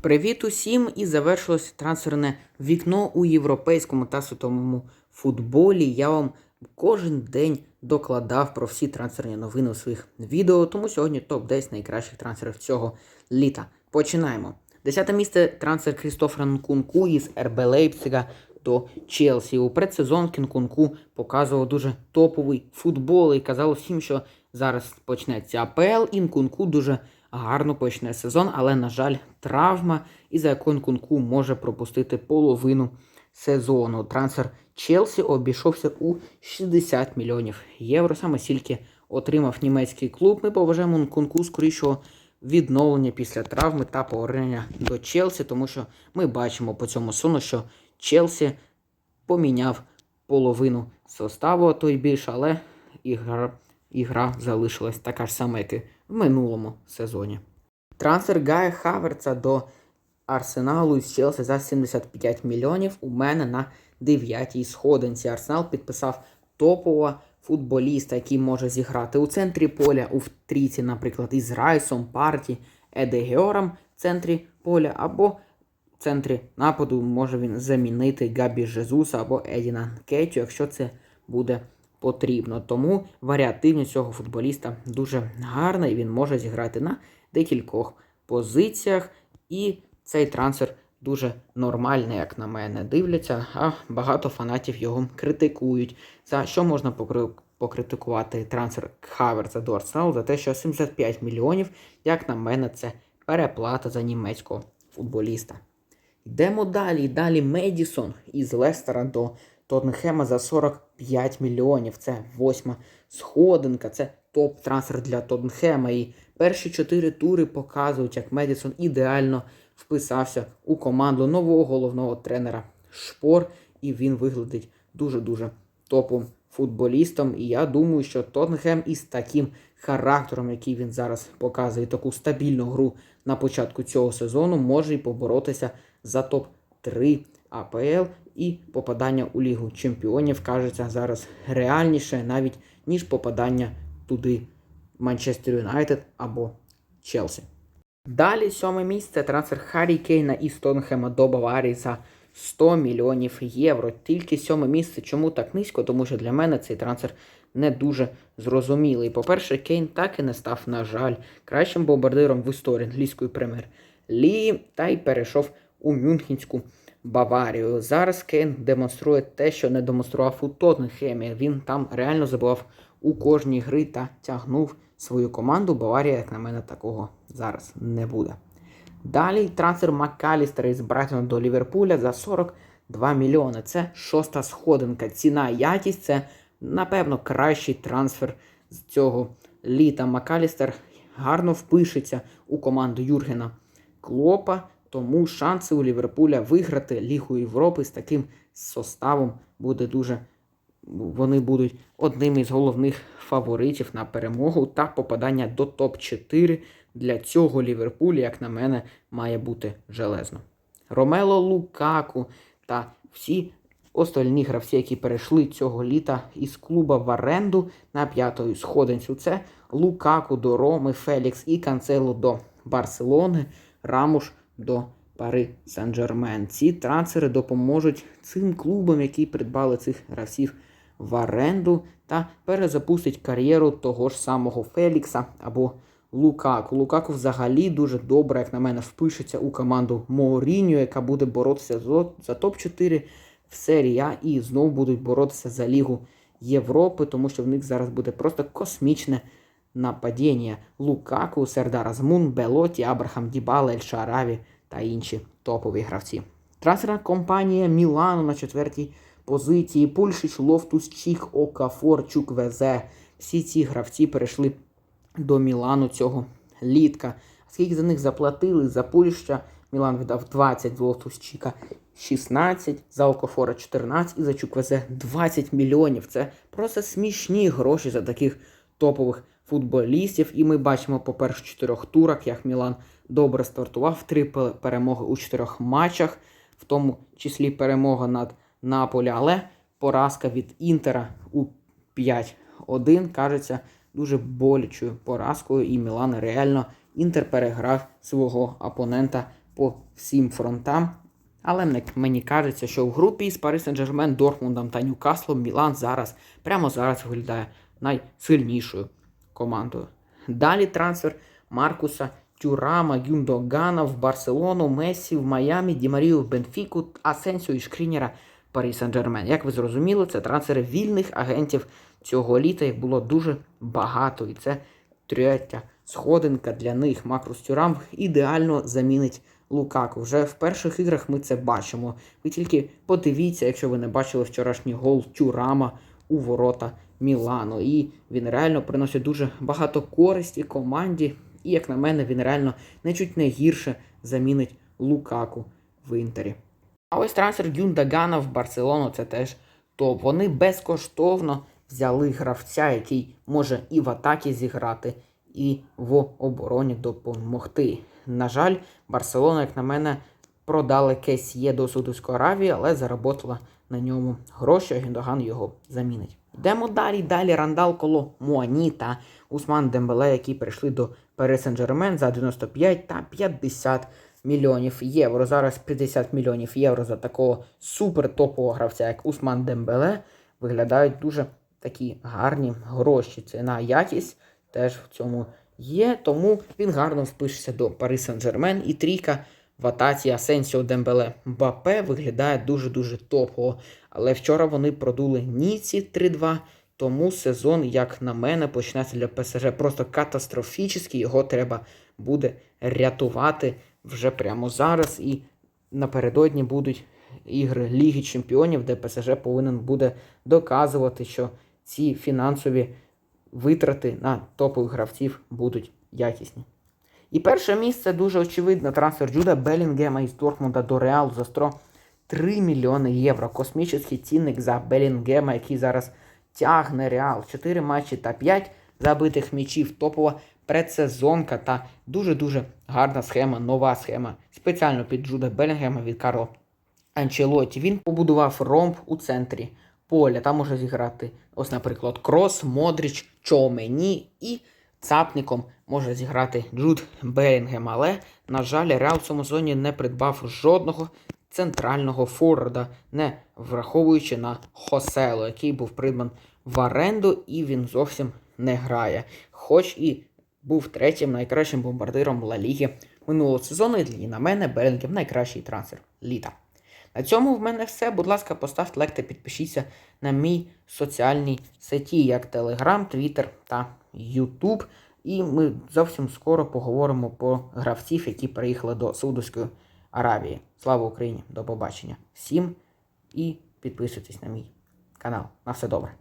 Привіт усім! І завершилось трансферне вікно у європейському та світовому футболі. Я вам кожен день докладав про всі трансферні новини у своїх відео, тому сьогодні топ-10 найкращих трансферів цього літа. Починаємо. Десяте місце трансфер Крістофера Нкунку із РБ Лейпцига до Челсі. У предсезон Кінкунку показував дуже топовий футбол і казало всім, що зараз почнеться АПЛ, і Нкунку дуже гарно почне сезон, але, на жаль, травма, і за Нкунку може пропустити половину сезону. Трансфер Челсі обійшовся у 60 мільйонів євро. Саме стільки отримав німецький клуб. Ми поважаємо Нкунку скорішого відновлення після травми та повернення до Челсі, тому що ми бачимо по цьому сону, що Челсі поміняв половину составу, а то й більше, але ігра, ігра залишилась така ж сама, як і в минулому сезоні. Трансфер Гая Хаверца до Арсеналу з Челсі за 75 мільйонів. У мене на 9-й сходинці. Арсенал підписав топового футболіста, який може зіграти у центрі поля, у трійці, наприклад, із Райсом, Парті, Едегеором в центрі поля, або в центрі нападу може він замінити Габі Жезуса або Едіна Кетю, якщо це буде потрібно. Тому варіативність цього футболіста дуже гарна і він може зіграти на декількох позиціях. І цей трансфер дуже нормальний, як на мене, дивляться, а багато фанатів його критикують. За що можна покритикувати трансфер Хаверца до Арсеналу за те, що 75 мільйонів, як на мене, це переплата за німецького футболіста. Йдемо далі. Далі Медісон із Лестера до Тоттенхема за 45 мільйонів. Це восьма сходинка, це топ-трансфер для Тоттенхема. І перші чотири тури показують, як Медісон ідеально вписався у команду нового головного тренера Шпор, і він виглядить дуже-дуже топовим футболістом. І я думаю, що Тоттенхем із таким характером, який він зараз показує, таку стабільну гру на початку цього сезону, може і поборотися за топ-3 АПЛ і попадання у Лігу Чемпіонів кажеться зараз реальніше, навіть ніж попадання туди Манчестер Юнайтед або Челсі. Далі сьоме місце трансфер Харі Кейна із Тоттенхема до Баварії за 100 мільйонів євро. Тільки сьоме місце. Чому так низько? Тому що для мене цей трансфер не дуже зрозумілий. По-перше, Кейн так і не став, на жаль, кращим бомбардиром в історії англійської прем'єр-ліги та й перейшов у Мюнхенську Баварію. Зараз Кейн демонструє те, що не демонстрував у Тоттенхемі. Він там реально забував у кожній гри та тягнув свою команду. Баварія, як на мене, такого зараз не буде. Далі трансфер Маккалістера із Брайтона до Ліверпуля за 42 мільйони. Це шоста сходинка. Ціна якість це, напевно, кращий трансфер з цього літа. Маккалістер гарно впишеться у команду Юргена Клопа, тому шанси у Ліверпуля виграти Лігу Європи з таким составом буде дуже. Вони будуть одним із головних фаворитів на перемогу та попадання до топ-4 для цього Ліверпуля, як на мене, має бути железно. Ромело Лукаку та всі остальні гравці, які перейшли цього літа із клуба в оренду на п'ятою сходинцю. Це Лукаку до Роми, Фелікс і Канцело до Барселони, Рамуш до Пари Сен-Жермен. Ці трансфери допоможуть цим клубам, які придбали цих гравців в оренду, та перезапустить кар'єру того ж самого Фелікса або Лукаку. Лукаку взагалі дуже добре, як на мене, впишеться у команду Моуріньо, яка буде боротися за, за топ-4 в серії А і знову будуть боротися за Лігу Європи, тому що в них зараз буде просто космічне нападіння. Лукаку, Сердар Азмун, Белоті, Абрахам Дібала, Ель Шараві та інші топові гравці. Трансферна компанія Мілану на четвертій позиції. Пульшич, Лофтус, Чіх, Окафор, Чуквезе. Всі ці гравці перейшли до Мілану цього літка. Скільки за них заплатили? За Пульща Мілан видав 20, за Лофтус Чіка 16, за Окафора 14 і за Чуквезе 20 мільйонів. Це просто смішні гроші за таких топових футболістів. І ми бачимо по перших чотирьох турах, як Мілан добре стартував. Три перемоги у чотирьох матчах, в тому числі перемога над Наполі, але поразка від Інтера у 5-1 кажеться дуже болючою поразкою, і Мілан реально Інтер переграв свого опонента по всім фронтам. Але мені- кажеться, що в групі з Пари Сен-Жермен, Дортмундом та Ньюкаслом Мілан зараз, прямо зараз виглядає найсильнішою командою. Далі трансфер Маркуса Тюрама, Гюндогана в Барселону, Месі в Майамі, Ді Марію в Бенфіку, Асенсіо і Шкрінєра Парі Сен-Жермен. Як ви зрозуміли, це трансфери вільних агентів цього літа. Їх було дуже багато, і це третя сходинка для них. Макрус Тюрам ідеально замінить Лукаку. Вже в перших іграх ми це бачимо. Ви тільки подивіться, якщо ви не бачили вчорашній гол Тюрама у ворота Мілану. І він реально приносить дуже багато користі команді. І, як на мене, він реально не чуть не гірше замінить Лукаку в Інтері. А ось трансфер Гюндагана в Барселону це теж топ. Вони безкоштовно взяли гравця, який може і в атакі зіграти, і в обороні допомогти. На жаль, Барселона, як на мене, продали Кесьє до Судовської Аравії, але заработала на ньому гроші, а Гюндаган його замінить. Йдемо далі. Далі Рандал коло Муані та Усман Дембеле, які прийшли до Пари Сен-Жермен за 95 та 50 мільйонів євро. Зараз 50 мільйонів євро за такого супер топового гравця, як Усман Дембеле, виглядають дуже такі гарні гроші. Ціна якість теж в цьому є. Тому він гарно впишеться до Пари Сен-Жермен і трійка в атаці Асенсіо Дембеле Бапе виглядає дуже-дуже топово. Але вчора вони продули Ніці 3-2. Тому сезон, як на мене, почнеться для ПСЖ просто катастрофічний. Його треба буде рятувати вже прямо зараз. І напередодні будуть ігри Ліги Чемпіонів, де ПСЖ повинен буде доказувати, що ці фінансові витрати на топових гравців будуть якісні. І перше місце дуже очевидно трансфер Джуда Белінгема із Дортмунда до Реалу за 103 мільйони євро. Космічний цінник за Белінгема, який зараз тягне Реал. 4 матчі та 5 забитих м'ячів. Топова предсезонка та дуже-дуже гарна схема, нова схема. Спеціально під Джуда Белінгема від Карло Анчелоті. Він побудував ромб у центрі поля. Там може зіграти, ось, наприклад, Крос, Модріч, Чоумені і цапником може зіграти Джуд Белінгем. Але, на жаль, Реал в цьому зоні не придбав жодного центрального форварда, не враховуючи на Хосело, який був придбан в оренду, і він зовсім не грає. Хоч і був третім найкращим бомбардиром Ла Ліги минулого сезону, і на мене Белінгем найкращий трансфер літа. На цьому в мене все. Будь ласка, поставте лайк та підпишіться на мій соціальній сеті, як Telegram, Twitter та YouTube. І ми зовсім скоро поговоримо про гравців, які приїхали до Саудовської Аравії. Слава Україні! До побачення всім і підписуйтесь на мій канал. На все добре.